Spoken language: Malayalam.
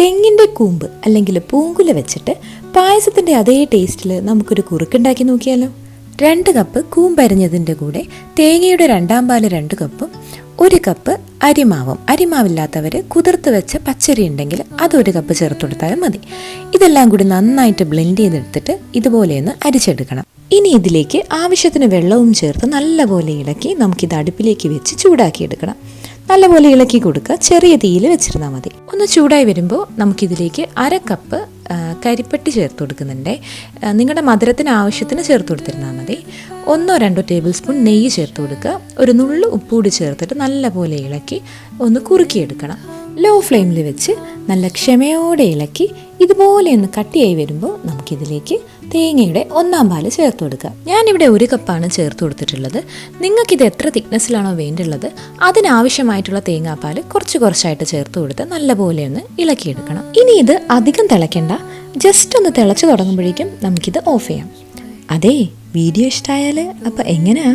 തെങ്ങിന്റെ കൂമ്പ് അല്ലെങ്കിൽ പൂങ്കുല വെച്ചിട്ട് പായസത്തിന്റെ അതേ ടേസ്റ്റിൽ നമുക്കൊരു കുറുക്കുണ്ടാക്കി നോക്കിയാലോ? രണ്ട് കപ്പ് കൂമ്പരിഞ്ഞതിന്റെ കൂടെ തേങ്ങയുടെ രണ്ടാം പാൽ രണ്ട് കപ്പും ഒരു കപ്പ് അരിമാവും. അരിമാവില്ലാത്തവർ കുതിർത്ത് വെച്ച പച്ചരി ഉണ്ടെങ്കിൽ അതൊരു കപ്പ് ചേർത്ത് കൊടുത്താലും മതി. ഇതെല്ലാം കൂടി നന്നായിട്ട് ബ്ലെൻഡ് ചെയ്തെടുത്തിട്ട് ഇതുപോലെയൊന്ന് അരിച്ചെടുക്കണം. ഇനി ഇതിലേക്ക് ആവശ്യത്തിന് വെള്ളവും ചേർത്ത് നല്ലപോലെ ഇളക്കി നമുക്കിത് അടുപ്പിലേക്ക് വെച്ച് ചൂടാക്കിയെടുക്കണം. നല്ലപോലെ ഇളക്കി കൊടുക്കുക. ചെറിയ തീയിൽ വെച്ചിരുന്നാൽ മതി. ഒന്ന് ചൂടായി വരുമ്പോൾ നമുക്കിതിലേക്ക് അര കപ്പ് കരിപ്പട്ടി ചേർത്ത് കൊടുക്കുന്നുണ്ട്. നിങ്ങളുടെ മധുരത്തിന് ആവശ്യത്തിന് ചേർത്ത് കൊടുത്തിരുന്നാൽ മതി. ഒന്നോ രണ്ടോ ടേബിൾ സ്പൂൺ നെയ്യ് ചേർത്ത് കൊടുക്കുക. ഒരു നുള്ളു കൂടി ചേർത്തിട്ട് നല്ലപോലെ ഇളക്കി ഒന്ന് കുറുക്കിയെടുക്കണം. ലോ ഫ്ലെയിമിൽ വെച്ച് നല്ല ക്ഷമയോടെ ഇളക്കി ഇതുപോലെ ഒന്ന് കട്ടിയായി വരുമ്പോൾ നമുക്കിതിലേക്ക് തേങ്ങയുടെ ഒന്നാം പാൽ ചേർത്ത് കൊടുക്കുക ഞാനിവിടെ ഒരു കപ്പാണ് ചേർത്ത് കൊടുത്തിട്ടുള്ളത്. നിങ്ങൾക്കിത് എത്ര തിക്നെസ്സിലാണോ വേണ്ടുള്ളത് അതിനാവശ്യമായിട്ടുള്ള തേങ്ങാപ്പാൽ കുറച്ച് കുറച്ചായിട്ട് ചേർത്ത് കൊടുത്ത് നല്ലപോലെ ഒന്ന് ഇളക്കിയെടുക്കണം. ഇനി ഇത് അധികം തിളയ്ക്കണ്ട. ജസ്റ്റ് ഒന്ന് തിളച്ച് തുടങ്ങുമ്പോഴേക്കും നമുക്കിത് ഓഫ് ചെയ്യാം. അതെ വീഡിയോ ഇഷ്ടമായാൽ അപ്പോൾ എങ്ങനെയാ?